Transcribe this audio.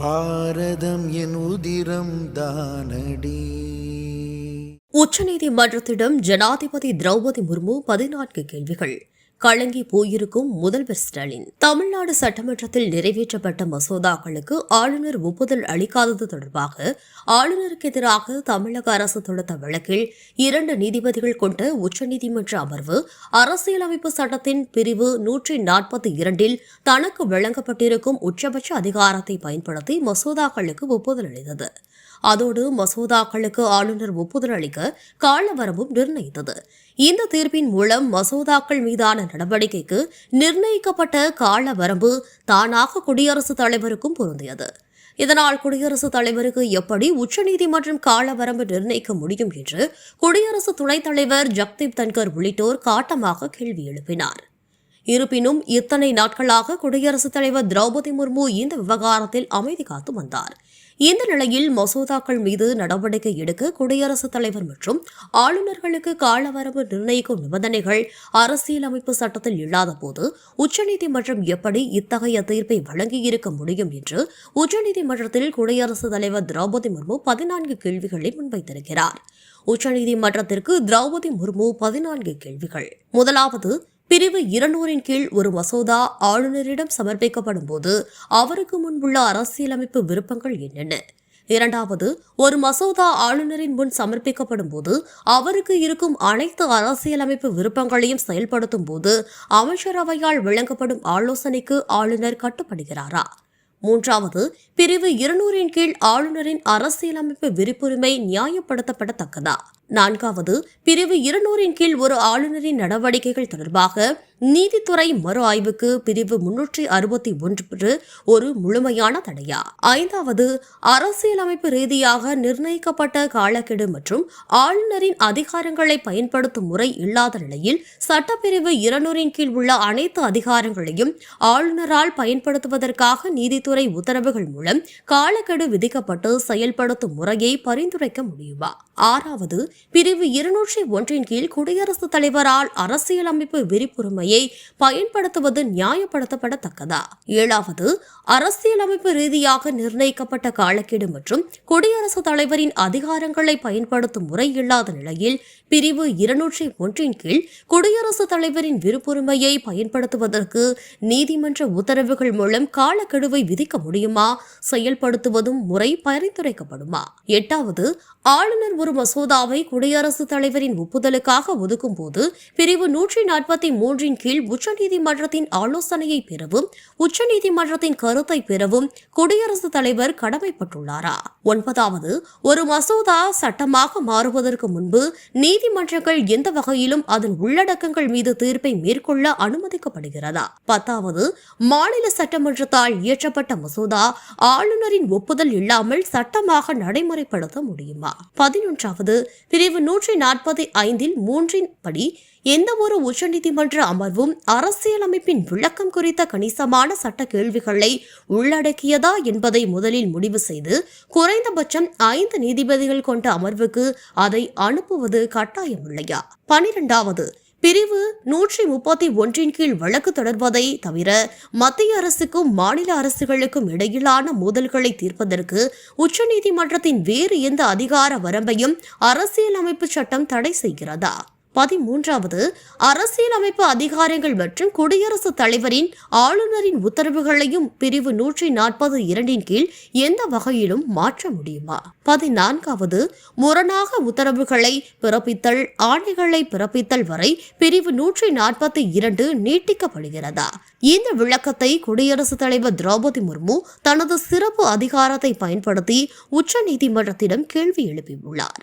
பாரதம் என் உதிரம் தானடி. உச்சநீதிமன்றத்திடம் ஜனாதிபதி திரௌபதி முர்மு பதினான்கு கேள்விகள். கலங்கி போயிருக்கும் முதல்வர் ஸ்டாலின். தமிழ்நாடு சட்டமன்றத்தில் நிறைவேற்றப்பட்ட மசோதாக்களுக்கு ஆளுநர் ஒப்புதல் அளிக்காதது தொடர்பாக ஆளுநருக்கு எதிராக தமிழக அரசு தொடுத்த வழக்கில் இரண்டு நீதிபதிகள் கொண்ட உச்சநீதிமன்ற அமர்வு அரசியலமைப்பு சட்டத்தின் பிரிவு நூற்றி நாற்பத்தி இரண்டில் தனக்கு வழங்கப்பட்டிருக்கும் உச்சபட்ச அதிகாரத்தை பயன்படுத்தி மசோதாக்களுக்கு ஒப்புதல் அளித்தது. அதோடு மசோதாக்களுக்கு ஆளுநர் ஒப்புதல் அளிக்க காலவரமும் நிர்ணயித்தது. இந்த தீர்ப்பின் மூலம் மசோதாக்கள் மீதான நடவடிக்கைக்கு நிர்ணயிக்கப்பட்ட கால வரம்பு தானாக குடியரசுத் தலைவருக்கும் பொருந்தியது. இதனால் குடியரசுத் தலைவருக்கு எப்படி உச்சநீதிமன்றம் கால வரம்பு நிர்ணயிக்க முடியும் என்று குடியரசு துணைத் தலைவர் ஜக்தீப் தன்கர் உள்ளிட்டோர் காட்டமாக கேள்வி எழுப்பினார். இருப்பினும் இத்தனை நாட்களாக குடியரசுத் தலைவர் திரௌபதி முர்மு இந்த விவகாரத்தில் அமைதி காத்து வந்தார். இந்த நிலையில் மசோதாக்கள் மீது நடவடிக்கை எடுக்க குடியரசுத் தலைவர் மற்றும் ஆளுநர்களுக்கு காலவரவு நிர்ணயிக்கும் நிபந்தனைகள் அரசியலமைப்பு சட்டத்தில் இல்லாதபோது உச்சநீதிமன்றம் எப்படி இத்தகைய தீர்ப்பை வழங்கியிருக்க முடியும் என்று உச்சநீதிமன்றத்தில் குடியரசுத் தலைவர் திரௌபதி முர்மு பதினான்கு கேள்விகளை முன்வைத்திருக்கிறார். உச்சநீதிமன்றத்திற்கு திரௌபதி முர்மு பதினான்கு கேள்விகள். முதலாவது பிரிவு இருநூறின் கீழ் ஒரு மசோதா ஆளுநரிடம் சமர்ப்பிக்கப்படும் போது அவருக்கு முன்புள்ள அரசியலமைப்பு விருப்பங்கள் என்னென்ன? இரண்டாவது ஒரு மசோதா ஆளுநரின் முன் சமர்ப்பிக்கப்படும் போது அவருக்கு இருக்கும் அனைத்து அரசியலமைப்பு விருப்பங்களையும் செயல்படுத்தும் போது அமைச்சரவையால் வழங்கப்படும் ஆலோசனைக்கு ஆளுநர் கட்டுப்படுகிறாரா? மூன்றாவது பிரிவு இருநூறின் கீழ் ஆளுநரின் அரசியலமைப்பு விருப்புரிமை நியாயப்படுத்தப்படத்தக்கதா? நான்காவது பிரிவு இருநூறின் கீழ் ஒரு ஆளுநரின் நடவடிக்கைகள் தொடர்பாக நீதித்துறை மறு ஆய்வுக்கு பிரிவு முன்னூற்றி அறுபத்தி ஒன்று ஒரு முழுமையான தடையா? ஐந்தாவது அரசியலமைப்பு ரீதியாக நிர்ணயிக்கப்பட்ட காலக்கெடு மற்றும் ஆளுநரின் அதிகாரங்களை பயன்படுத்தும் முறை இல்லாத நிலையில் சட்டப்பிரிவு இருநூறின் கீழ் உள்ள அனைத்து அதிகாரங்களையும் ஆளுநரால் பயன்படுத்துவதற்காக நீதித்துறை உத்தரவுகள் மூலம் காலக்கெடு விதிக்கப்பட்டு செயல்படுத்தும் முறையை பரிந்துரைக்க முடியுமா? ஆறாவது பிரிவு இருநூற்றி ஒன்றின் கீழ் குடியரசுத் தலைவரால் அரசியலமைப்பு விரிப்புரிமையை பயன்படுத்துவது நியாயப்படுத்தப்படத்தக்கதா? ஏழாவது அரசியலமைப்பு ரீதியாக நிர்ணயிக்கப்பட்ட காலக்கெடு மற்றும் குடியரசுத் தலைவரின் அதிகாரங்களை பயன்படுத்தும் முறை இல்லாத நிலையில் பிரிவு இருநூற்றி ஒன்றின் கீழ் குடியரசுத் தலைவரின் விருப்புரிமையை பயன்படுத்துவதற்கு நீதிமன்ற உத்தரவுகள் மூலம் காலக்கெடுவை விதிக்க முடியுமா? செயல்படுத்துவதும் முறை பரிந்துரைக்கப்படுமா? எட்டாவது ஆளுநர் ஒரு மசோதாவை குடியரசுத் தலைவரின் ஒப்புதலுக்காக ஒதுக்கும்போது பிரிவு நூற்றி நாற்பத்தி மூன்றின் கீழ் உச்சநீதிமன்றத்தின் ஆலோசனையை பெறவும் உச்சநீதிமன்றத்தின் கருத்தை பெறவும் குடியரசுத் தலைவர் கடமைப்பட்டுள்ளாரா? ஒன்பதாவது ஒரு மசோதா சட்டமாக மாறுவதற்கு முன்பு நீதிமன்றங்கள் எந்த வகையிலும் அதன் உள்ளடக்கங்கள் மீது தீர்ப்பை மேற்கொள்ள அனுமதிக்கப்படுகிறதா? பத்தாவது மாநில சட்டமன்றத்தால் இயற்றப்பட்ட மசோதா ஆளுநரின் ஒப்புதல் இல்லாமல் சட்டமாக நடைமுறைப்படுத்த முடியுமா? பதினொன்று பதினொன்றாவது பிரிவு நூற்றி நாற்பத்தி ஐந்தில் மூன்றின் படி எந்த ஒரு உச்சநீதிமன்ற அமர்வும் அரசியலமைப்பின் விளக்கம் குறித்த கணிசமான சட்ட கேள்விகளை உள்ளடக்கியதா என்பதை முதலில் முடிவு செய்து குறைந்தபட்சம் ஐந்து நீதிபதிகள் கொண்ட அமர்வுக்கு அதை அனுப்புவது கட்டாயமில்லையா? பனிரெண்டாவது பிரிவு நூற்றி முப்பத்தி ஒன்றின் கீழ் வழக்கு தொடர்வதை தவிர மத்திய அரசுக்கும் மாநில அரசுகளுக்கும் இடையிலான மோதல்களை தீர்ப்பதற்கு உச்சநீதிமன்றத்தின் வேறு எந்த அதிகார வரம்பையும் அரசியலமைப்பு சட்டம் தடை செய்கிறதா? பதிமூன்றாவது அரசியலமைப்பு அதிகாரங்கள் மற்றும் குடியரசுத் தலைவரின் ஆளுநரின் உத்தரவுகளையும் பிரிவு நூற்றி நாற்பது இரண்டின் கீழ் எந்த வகையிலும் மாற்ற முடியுமா? பதினான்காவது முரணாக உத்தரவுகளை பிறப்பித்தல் ஆணைகளை பிறப்பித்தல் வரை பிரிவு நூற்றி நாற்பத்தி இரண்டு நீட்டிக்கப்படுகிறதா? இந்த விளக்கத்தை குடியரசுத் தலைவர் திரௌபதி முர்மு தனது சிறப்பு அதிகாரத்தை பயன்படுத்தி உச்சநீதிமன்றத்திடம் கேள்வி எழுப்பியுள்ளார்.